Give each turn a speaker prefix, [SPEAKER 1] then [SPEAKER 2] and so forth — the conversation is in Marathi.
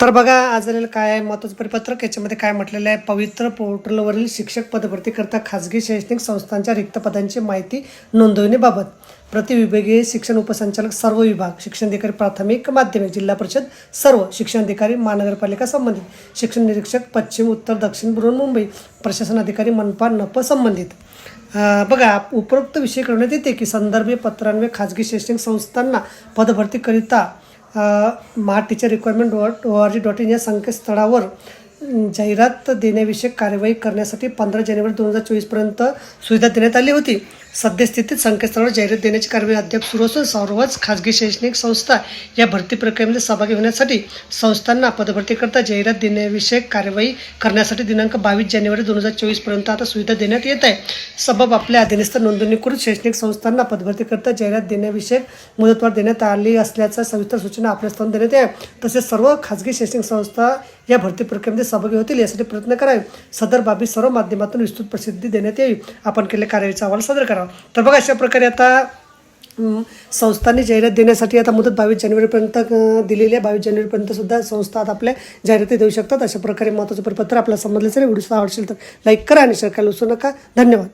[SPEAKER 1] तर बघा आज आलेलं काय आहे? महत्त्वाचं परिपत्रक याच्यामध्ये काय म्हटलेलं आहे? पवित्र पोर्टलवरील शिक्षक पदभरतीकरता खाजगी शैक्षणिक संस्थांच्या रिक्त पदांची माहिती नोंदवणीबाबत प्रतिविभागीय शिक्षण उपसंचालक सर्व विभाग शिक्षणाधिकारी प्राथमिक माध्यमिक जिल्हा परिषद सर्व शिक्षणाधिकारी महानगरपालिका संबंधित शिक्षण निरीक्षक पश्चिम उत्तर दक्षिण बृहन्मुंबई प्रशासन अधिकारी मनपा नप संबंधित. बघा उपरोक्त विषय करण्यात येते की संदर्भ पत्रांवर खाजगी शैक्षणिक संस्थांना पदभरतीकरिता मा teacher requirement dot O R G dot in या संकेतस्थळावर जाहिरात देण्याविषयक कार्यवाही करण्यासाठी पंधरा जानेवारी दोन हजार चोवीसपर्यंत सुविधा देण्यात आली होती. सद्यस्थितीत संकेतस्थळावर जाहिरात देण्याची कार्यवाही अद्याप सुरू असून सर्वच खाजगी शैक्षणिक संस्था या भरती प्रक्रियेमध्ये सहभागी होण्यासाठी संस्थांना पदभरतीकरता जाहिरात देण्याविषयक कार्यवाही करण्यासाठी दिनांक बावीस जानेवारी दोन हजार चोवीसपर्यंत आता सुविधा देण्यात येत आहे. सबब आपल्या अधीनस्थ नोंदणीकृत शैक्षणिक संस्थांना पदभरतीकरता जाहिरात देण्याविषयक मुदतवाढ देण्यात आली असल्याचा सविस्तर सूचना आपल्या स्थान देण्यात आहे. तसेच सर्व खाजगी शैक्षणिक संस्था या भरती प्रक्रियेमध्ये सहभागी होतील यासाठी प्रयत्न करावे. सदर बाबी सर्व माध्यमातून विस्तृत प्रसिद्धी देण्यात यावी. आपण केलेल्या कार्यवाहीचा अहवाल सादर करावा तर बघा अशा प्रकारे आता संस्थांनी जाहिरात देण्यासाठी आता मुदत बावीस जानेवारीपर्यंत दिलेली आहे. बावीस जानेवारीपर्यंत सुद्धा संस्था आता आपल्या जाहिराती देऊ शकतात. अशा प्रकारे महत्त्वाचं परिपत्र आपल्याला समजलं असेल व्हिडिओ आवडशील तर लाईक करा आणि शेअर करायला विसरू नका. धन्यवाद.